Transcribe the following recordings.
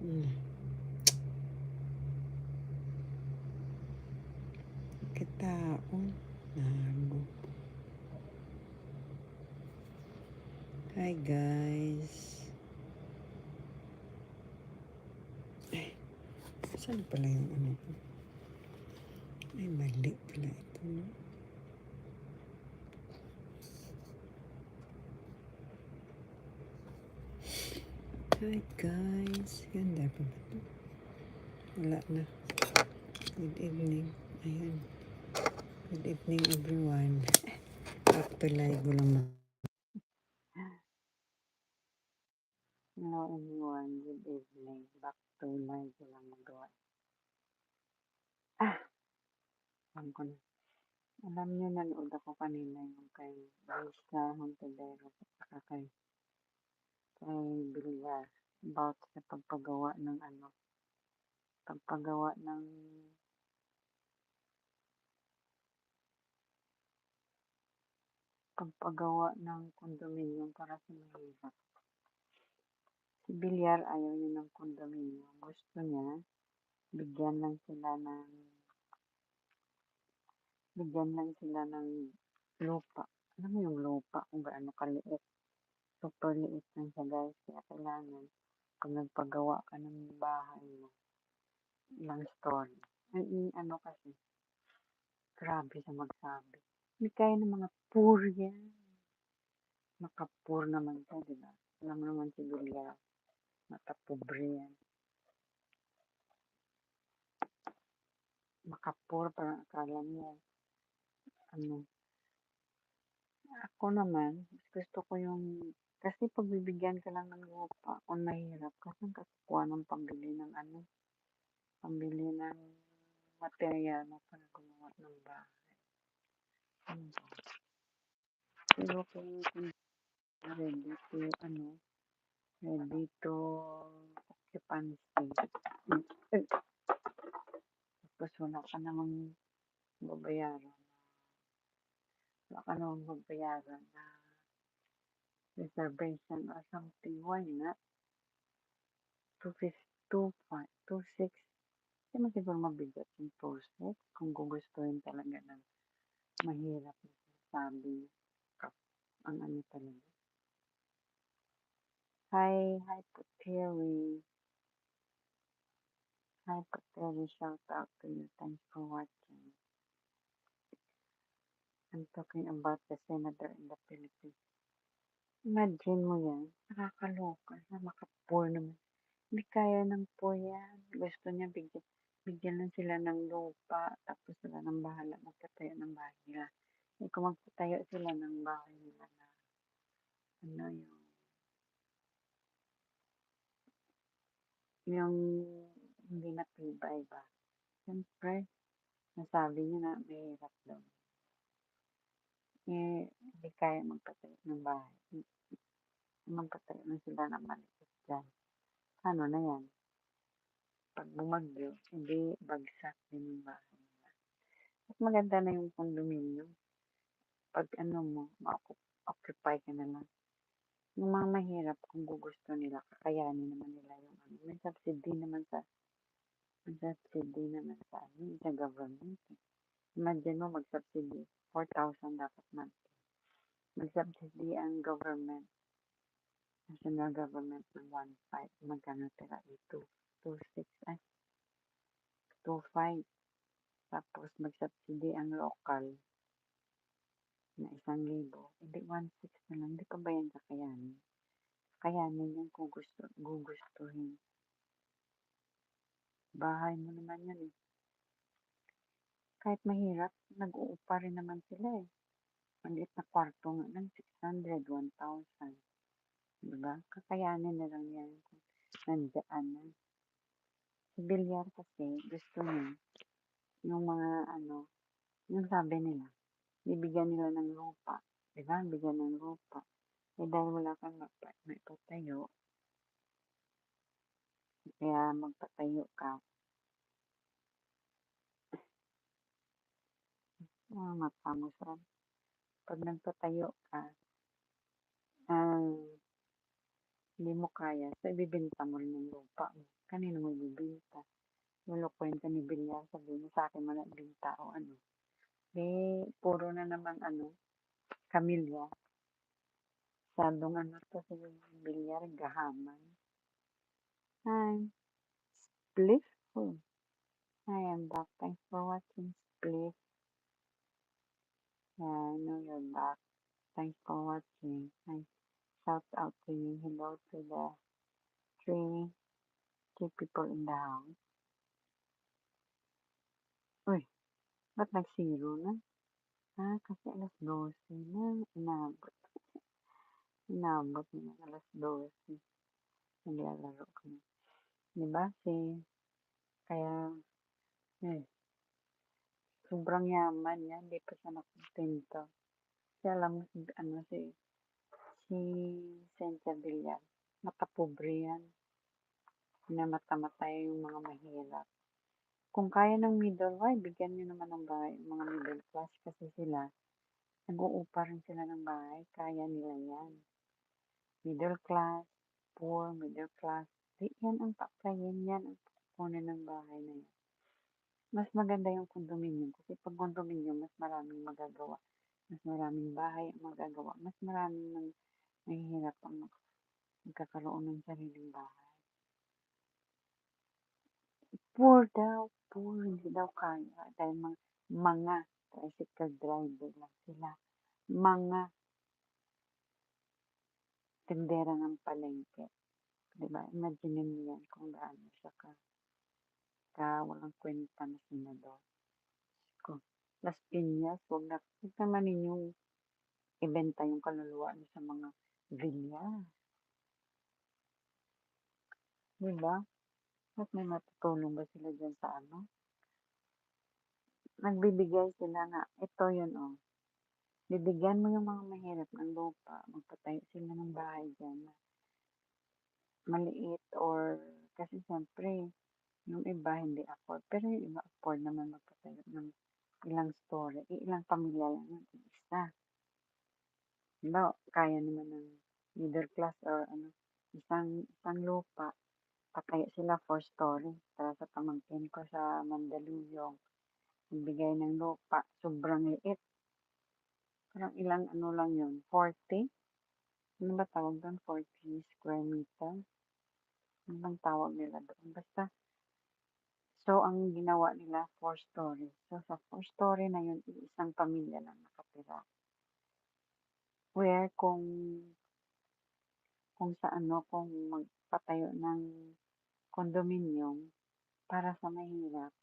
Hmm. Pagkatao, nago. Hi guys. Ay, saan pala yung ano ko? Ay, mali pala ito. No? Hi guys. Ito? Wala na. Good evening. Ayan. Good evening everyone. Back to live lang Hello everyone. Good evening. Back to live lang magawa. Ah, alam ko na. Alam niyo, nanood ako kanina yung kay Lisa Montedero at kay, kay Villar about sa pagpagawa ng ano, pagpagawa ng pagpagawa ng condominium para sa mahirap. Si Villar ayaw niya ng condominium. Gusto niya, bigyan lang sila ng bigyan lang sila ng lupa. Alam mo yung lupa kung gaano kaliit. Super liit lang siya guys. Kaya kailangan pag nagpagawa ka ng bahay mo, story. Ay, i- ano kasi, grabe sa magsabi. Hindi kaya ng mga poor yan. Makapoor naman siya, di ba? Alam naman si Villar, makapobre yan. Makapoor, parang akala mo, ano. Ako naman, gusto ko yung, kasi pagbibigyan ka lang ng lupa, kung mahirap, kasi ang kakukuha ng pambili ng ano, pambili ng material mo para gumawa ng bahay. Hmm. Pero kung, ready to, ano, ready to occupancy, eh, tapos wala ka namang babayaran, wala ka namang babayaran na reservation or something, why not? 250, 25, 26, hindi mo siguro mabigat yung 26 kung gugustuhin talaga ng mahirap na sinasabi kap ang ano talaga. Hi, hi Puteri. Hi Puteri, shout out to you. Thanks for watching. I'm talking about the senator in the Philippines. Imagine mo yan, nakakaloka na naman. Hindi kaya ng poor yan. Gusto niya bigyan, bigyan lang sila ng lupa, tapos sila ng bahala magtatayo ng bahay nila. Eh, kung magtatayo sila ng bahay nila na, ano yung, yung hindi natibay ba? Siyempre, nasabi niya na mahirap daw. Eh, hindi kaya magpatayo ng bahay. Magpatayo na sila ng maliit dyan. Ano na yan? Pag bumagyo, hindi bagsak din yung bahay nila. Mas maganda na yung condominium. Pag ano mo, ma-occupy ka na lang. Yung mga mahirap, kung gugusto nila, kakayanin naman nila yung ano. May subsidy naman sa, may subsidy naman sa ano, sa government. Imagine mo, mag-subsidy, 4,000 dapat monthly. Mag-subsidy ang government, national government ng 1,500. Magkano tira? 2, 2,6, ay, 2,500. Tapos mag-subsidy ang local na isang libo. Hindi, 1,600 na lang. Hindi pa ba yan kakayanin? Kakayanin yan kung gusto, gugustuhin. Bahay mo naman yan eh. Kahit mahirap, nag-uupa rin naman sila eh. Maliit na kwarto nga lang, 600, 1,000. Diba? Kakayanin na lang yan kung nandiyan na. Bilyar kasi, gusto niya, yung mga ano, yung sabi nila, bibigyan nila ng lupa. Diba? Bigyan ng lupa. Eh dahil wala kang mapa, may patayo, kaya magpatayo ka. Ah, mata mo sa, pag nagpatayo ka, ang hindi mo kaya, so ibibenta mo rin yung lupa mo. Kanino? Lulukuhin ka ni Bilyar, sabihin mo sa akin mo na ibenta o ano. Eh, puro na naman ano, kamilya. Sadong ano to si Bilyar, gahaman. Hi, Spliff. Oh. Hi, I'm back. Thanks for watching, Spliff. Yeah, I know you're back. Thanks for watching. Hi. Shout out to you. Hello to the three, three people in the house. Uy, ba't nag-zero na? Ah, kasi alas 12 na. Inabot. Inabot na alas 12. Naglalaro ko na. Diba? Si, kaya, eh, sobrang yaman niya. Hindi pa siya nakontento. Kasi alam mo, ano, si, si Cynthia Villar, matapobre yan. Pinamatamatay yung mga mahirap. Kung kaya ng middle, why, bigyan niyo naman ng bahay yung mga middle class kasi sila, nag-uupa rin sila ng bahay, kaya nila yan. Middle class, poor, middle class, di yan ang paplayin, yan ang kukunin ng bahay na yan. Mas maganda yung condominium kasi pag condominium, mas maraming magagawa. Mas maraming bahay ang magagawa. Mas maraming nang mahihirap ang magkakaroon ng sariling bahay. Poor daw, poor, hindi daw kaya. Dahil mga, mga tricycle driver lang sila. Mga tindera ng palengke. Diba? Imagine mo yan kung gaano siya ka, ka walang kwenta na senador. Ko. Las Piñas, huwag na, huwag naman ninyong ibenta yung kaluluwa niyo sa mga villa. Diba? At may matutulong ba sila dyan sa ano? Nagbibigay sila na, ito yun oh. Bibigyan mo yung mga mahirap ng lupa, magpatayo sila ng bahay dyan na maliit or kasi siyempre yung iba hindi afford pero yung iba afford naman magpatayo ng ilang story eh, ilang pamilya lang yun isa diba kaya naman ng middle class or ano isang isang lupa patayo sila four story. Para sa pamangkin ko sa Mandaluyong. Nagbigay ng lupa. Sobrang liit. Parang ilang ano lang yun? 40 ano ba tawag doon? 40 square meter? Ano bang tawag nila doon? Basta So, ang ginawa nila, four story. So, sa four story na yun, isang pamilya lang nakatira. Where kung kung sa ano, kung magpatayo ng condominium para sa mahirap,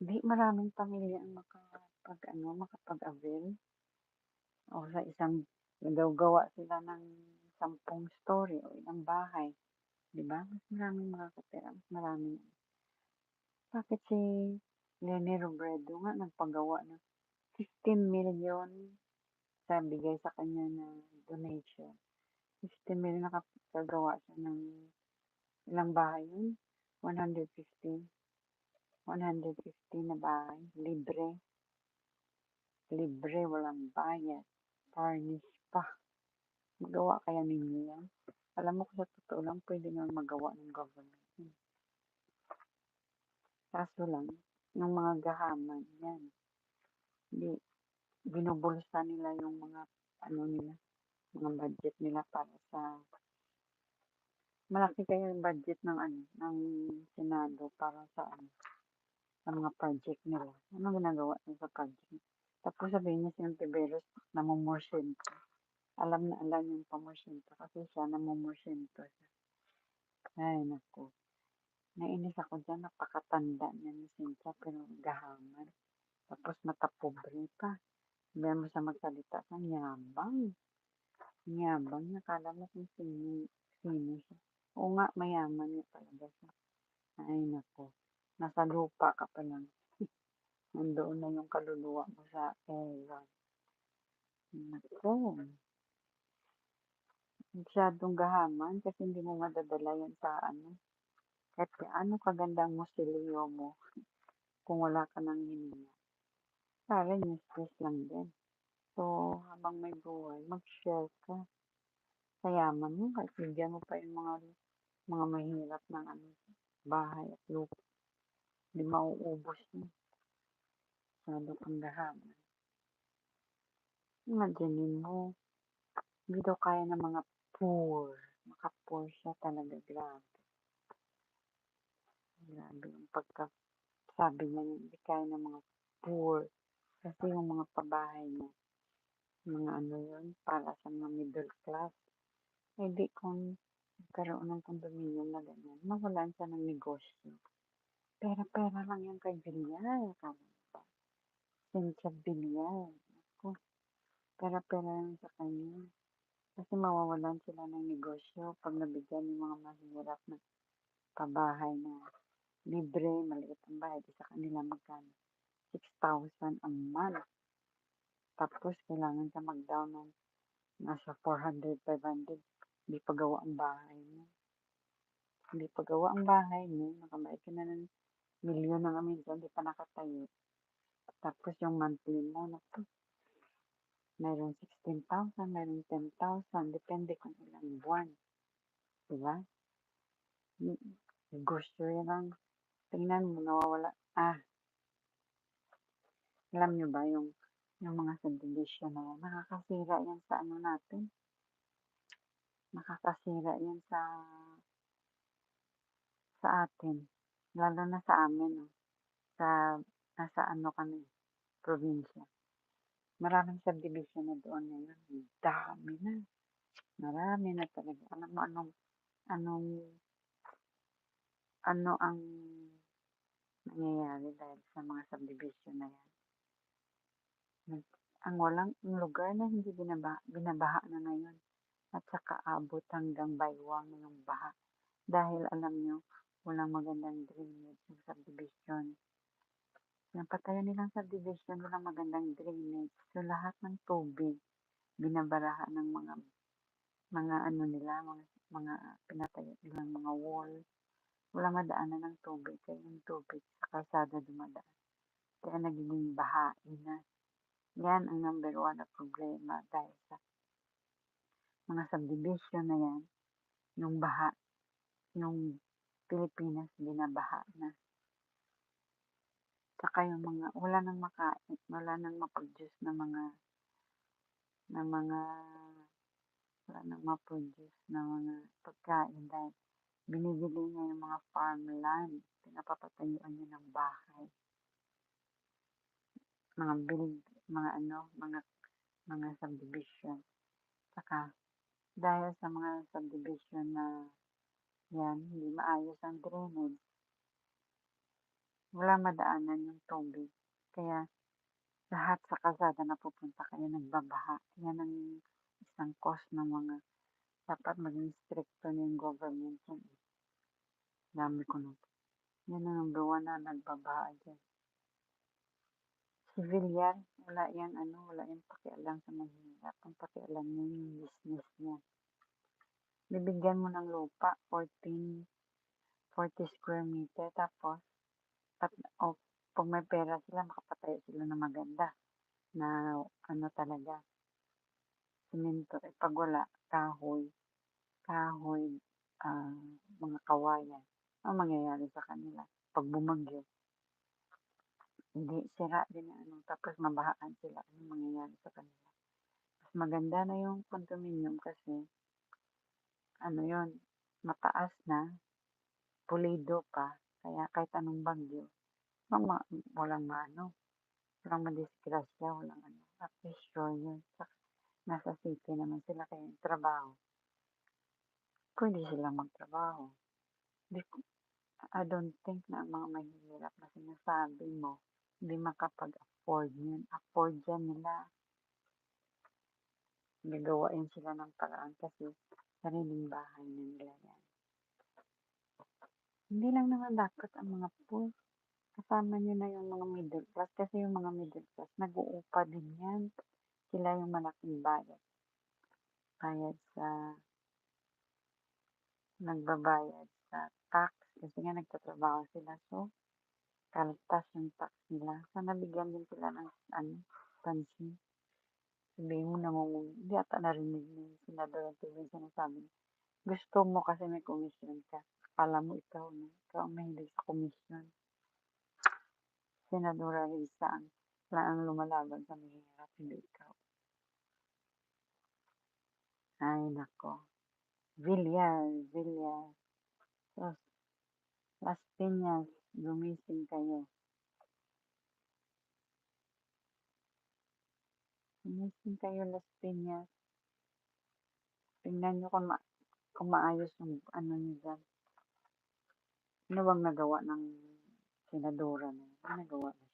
di maraming pamilya ang makapag, ano, makapag-avail. O sa isang, gawa sila ng sampung story o ilang bahay. Di ba? Mas maraming makakatira, mas maraming Bakit si Leni Robredo nga nagpagawa ng 15 million sa bigay sa kanya na donation. 15 million nakagawa siya ng ilang bahay yun? 150. 150 na bahay. Libre. Libre, walang bayad. Furnish pa. Magawa kaya ninyo yan? Alam mo ko sa totoo lang, pwede nga magawa ng government. Kaso lang, yung mga gahaman, yan. Hindi, binubulsa nila yung mga, ano nila, mga budget nila para sa, malaki kayo yung budget ng, ano, ng Senado para sa, ano, sa mga project nila. Ano ginagawa nila sa project? Tapos sabihin niya si Antiveros, namumursyento. Alam na alam yung pamursyento kasi siya namumursyento siya. Ay, naku. Nainis ako dyan, napakatanda niya ni Cynthia, pero gahaman. Tapos matapobre pa. Sabi mo sa magsalita sa yabang. Yabang niya, kala mo kung sino, sino siya. Oo nga, mayaman niya talaga siya. Ay, nako. Nasa lupa ka pa lang. Nandoon na yung kaluluwa mo sa ewan. Nako. Masyadong gahaman kasi hindi mo madadala yan sa ano, kahit gaano kaganda ang musilyo mo, kung wala ka nang hininga. Para useless lang din. So, habang may buhay, mag-share ka. sa yaman mo kahit bigyan mo pa yung mga mga mahirap ng ano, bahay at lupa. Hindi mauubos yun. Masyado kang gahaman. Imaginin mo, hindi daw kaya ng mga poor. Maka-poor siya talaga, grabe. Grabe yung pagka, sabi niya, hindi kaya ng mga poor. Kasi yung mga pabahay niya, mga ano yun, para sa mga middle class. Eh di kung nagkaroon ng condominium na ganyan, mawalan siya ng negosyo. Pera-pera lang yan kay Villar. Kamo ba? Cynthia Villar. Ako, pera-pera lang sa kanya. Kasi mawawalan sila ng negosyo pag nabigyan ng mga mahirap na pabahay na libre, maliit ang bayad. Sa kanila magkano? 6,000 a month. Tapos kailangan ka mag-down ng nasa 400, 500. Hindi pa gawa ang bahay mo. Hindi pa gawa ang bahay mo. Nakabayad ka na ng milyon ng aminto, hindi pa nakatayo. Tapos yung monthly mo, naku, mayroon 16,000, mayroon 10,000, depende kung ilang buwan. Diba? Gusto yun lang. Tingnan mo, nawawala. Ah, alam nyo ba yung yung mga subdivision na yan, nakakasira yan sa ano natin. Nakakasira yan sa sa atin. Lalo na sa amin, oh. sa nasa ano kami, probinsya. Maraming subdivision na doon ngayon. Dami na. Marami na talaga. Alam mo anong, anong, ano ang nangyayari dahil sa mga subdivision na yan. Ang walang ang lugar na hindi binaba, binabaha na ngayon. At saka abot hanggang baywang yung baha. Dahil alam nyo, walang magandang drainage yung subdivision. Yung patayan nilang subdivision, walang magandang drainage. So, lahat ng tubig, binabaraha ng mga, mga ano nila, mga, mga pinatayo nilang mga wall. Wala madaanan ng tubig, kaya yung tubig sa kalsada dumadaan. Kaya nagiging bahain na. Yan ang number one na problema dahil sa mga subdivision na yan, yung baha, yung Pilipinas binabaha na. Saka yung mga, wala nang makain, wala nang maproduce na mga, na mga, wala nang maproduce na mga pagkain dahil binibili niya yung mga farmland, pinapapatayuan niya ng bahay. Mga build, mga ano, mga, mga subdivision. Saka, dahil sa mga subdivision na yan, hindi maayos ang drainage, wala madaanan yung tubig. Kaya, lahat sa kalsada na pupunta kaya nagbabaha. Yan ang isang cause ng mga dapat maging stricto yung government yan. Dami ko na. Yan ang number one na nagbabaha dyan. Si Villar, wala yan, ano, wala yan pakialam sa mahirap. Ang pakialam niya yung business niya. Bibigyan mo ng lupa, 14, 40 square meter, tapos, at, o, pag may pera sila, makapatayo sila na maganda. Na, ano talaga, simento. Eh, pag wala, kahoy, kahoy, ah, mga kawayan. Ang mangyayari sa kanila? Pag bumagyo, hindi, sira din ang ano, tapos mabahaan sila. Ano mangyayari sa kanila? Mas maganda na yung condominium kasi, ano yon mataas na, pulido pa, kaya kahit anong bagyo, walang, ma, walang maano, walang madisgrasya, walang ano, at least sure yun. Sa, nasa city naman sila, kaya yung trabaho, pwede silang magtrabaho. Di, I don't think na mga mahihirap na sinasabi mo, hindi makapag-afford yun. Afford yan nila. Gagawain sila ng paraan kasi sariling bahay na nila yan. Hindi lang naman dapat ang mga poor. Kasama nyo na yung mga middle class kasi yung mga middle class nag-uupa din yan. Sila yung malaking bayad. Bayad sa nagbabayad sa tax kasi nga nagtatrabaho sila. So, kaltas yung tax nila. Sana bigyan din sila ng ano, pansin. Sabihin mo nangungu hindi ata narinig ni Senador TV yung sinasabi. Gusto mo kasi may komisyon ka. Akala mo ikaw na, ikaw ang mahilig sa komisyon. Senadora Risa ang, ang lumalaban sa mahirap, hindi ikaw. Ay, nako. Villar, Villar. Las, Las Piñas, gumising kayo. Gumising kayo, Las Piñas. Tingnan nyo kung, ma kung maayos yung ano nyo dyan. Ano bang nagawa ng senadora na? Ano nagawa na?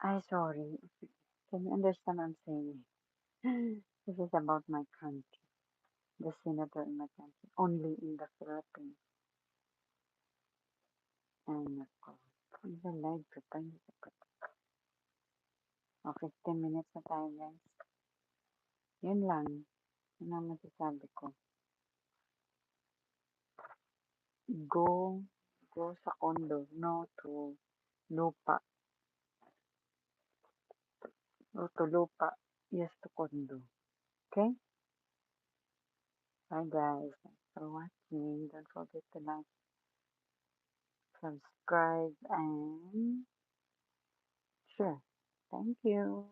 Ay, sorry. Can you understand what I'm saying? This is about my country. The senator in my country. Only in the Philippines. Ay, nako. Live ko pa. Hindi ko pa. O, 15 minutes na tayo, guys. Yun lang. Yun ang masasabi ko. Go, go sa condo. No to lupa. No to lupa. Yes to condo. Okay? Bye, guys. Thanks for watching. Don't forget to like, subscribe, and share. Thank you.